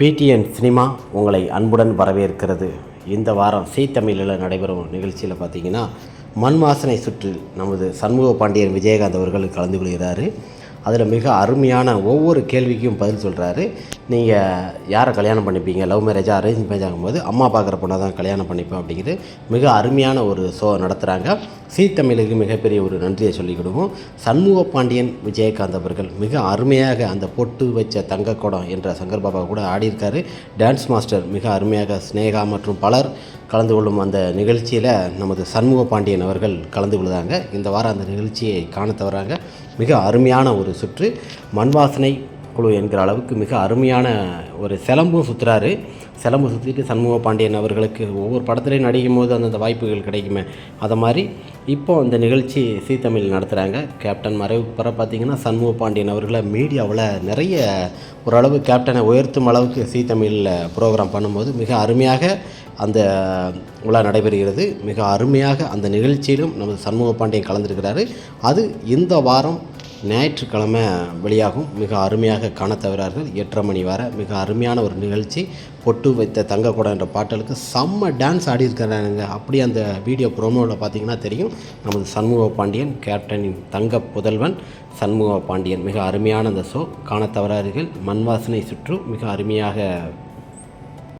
PTN cinema உங்களை அன்புடன் வரவேற்கிறது. இந்த வாரம் சீ தமிழில் நடைபெறும் நிகழ்ச்சியில் பார்த்தீங்கன்னா மண்வாசனை சுற்றில் நமது சண்முக பாண்டியன் விஜயகாந்த் அவர்கள் கலந்து கொள்கிறாரு. அதில் மிக அருமையான ஒவ்வொரு கேள்விக்கும் பதில் சொல்கிறாரு நீங்கள் யாரை கல்யாணம் பண்ணிப்பீங்க? லவ் மேரேஜாக அரேஞ்ச் மேரேஜ் ஆகும்போது அம்மா பார்க்குற பொண்ணை தான் கல்யாணம் பண்ணிப்பேன் அப்படிங்கிறது மிக அருமையான ஒரு ஷோ நடத்துகிறாங்க சீ தமிழுக்கு மிகப்பெரிய ஒரு நன்றியை சொல்லிக்கிடுவோம். சண்முக பாண்டியன் விஜயகாந்த் அவர்கள் மிக அருமையாக அந்த பொட்டு வச்ச தங்க குடம் என்ற சங்கர் பாபா கூட ஆடியிருக்காரு. டான்ஸ் மாஸ்டர் மிக அருமையாக ஸ்னேகா மற்றும் பலர் கலந்து கொள்ளும் அந்த நிகழ்ச்சியில் நமது சண்முக பாண்டியன் அவர்கள் கலந்து கொள்ளுதாங்க இந்த வாரம் அந்த நிகழ்ச்சியை காண தவறாங்க. மிக அருமையான ஒரு சுற்று. மண் வாசனை குழு என்கிற அளவுக்கு மிக அருமையான ஒரு சிலம்பும் சுற்றுறாரு சிலம்பு சுற்றிட்டு சண்முக பாண்டியன் அவர்களுக்கு ஒவ்வொரு படத்துலையும் நடிக்கும் போது அந்தந்த வாய்ப்புகள் கிடைக்குமே. அதை மாதிரி இப்போ அந்த நிகழ்ச்சி சீ தமிழ் நடத்துகிறாங்க கேப்டன் மறைவுக்கு பிற பார்த்திங்கன்னா சண்முக பாண்டியன் அவர்களை மீடியாவில் நிறைய ஓரளவு கேப்டனை உயர்த்தும் அளவுக்கு சீ தமிழில் ப்ரோக்ராம் பண்ணும்போது மிக அருமையாக அந்த விழா நடைபெறுகிறது. மிக அருமையாக அந்த நிகழ்ச்சியிலும் நமது சண்முக பாண்டியன் கலந்திருக்கிறாரு. அது இந்த வாரம் ஞாயிற்றுக்கிழமை வெளியாகும். மிக அருமையாக காண தவிரார்கள் எட்டரை மணி வரை மிக அருமையான ஒரு நிகழ்ச்சி. பொட்டு வைத்த தங்க என்ற பாட்டலுக்கு செம்ம டான்ஸ் ஆடியிருக்கிறாங்க அப்படி அந்த வீடியோ ப்ரோமோவில் பார்த்தீங்கன்னா தெரியும். நமது சண்முக பாண்டியன் கேப்டனின் தங்க புதல்வன் சண்முக பாண்டியன். மிக அருமையான அந்த ஷோ காண தவறார்கள் மண்வாசனை சுற்று மிக அருமையாக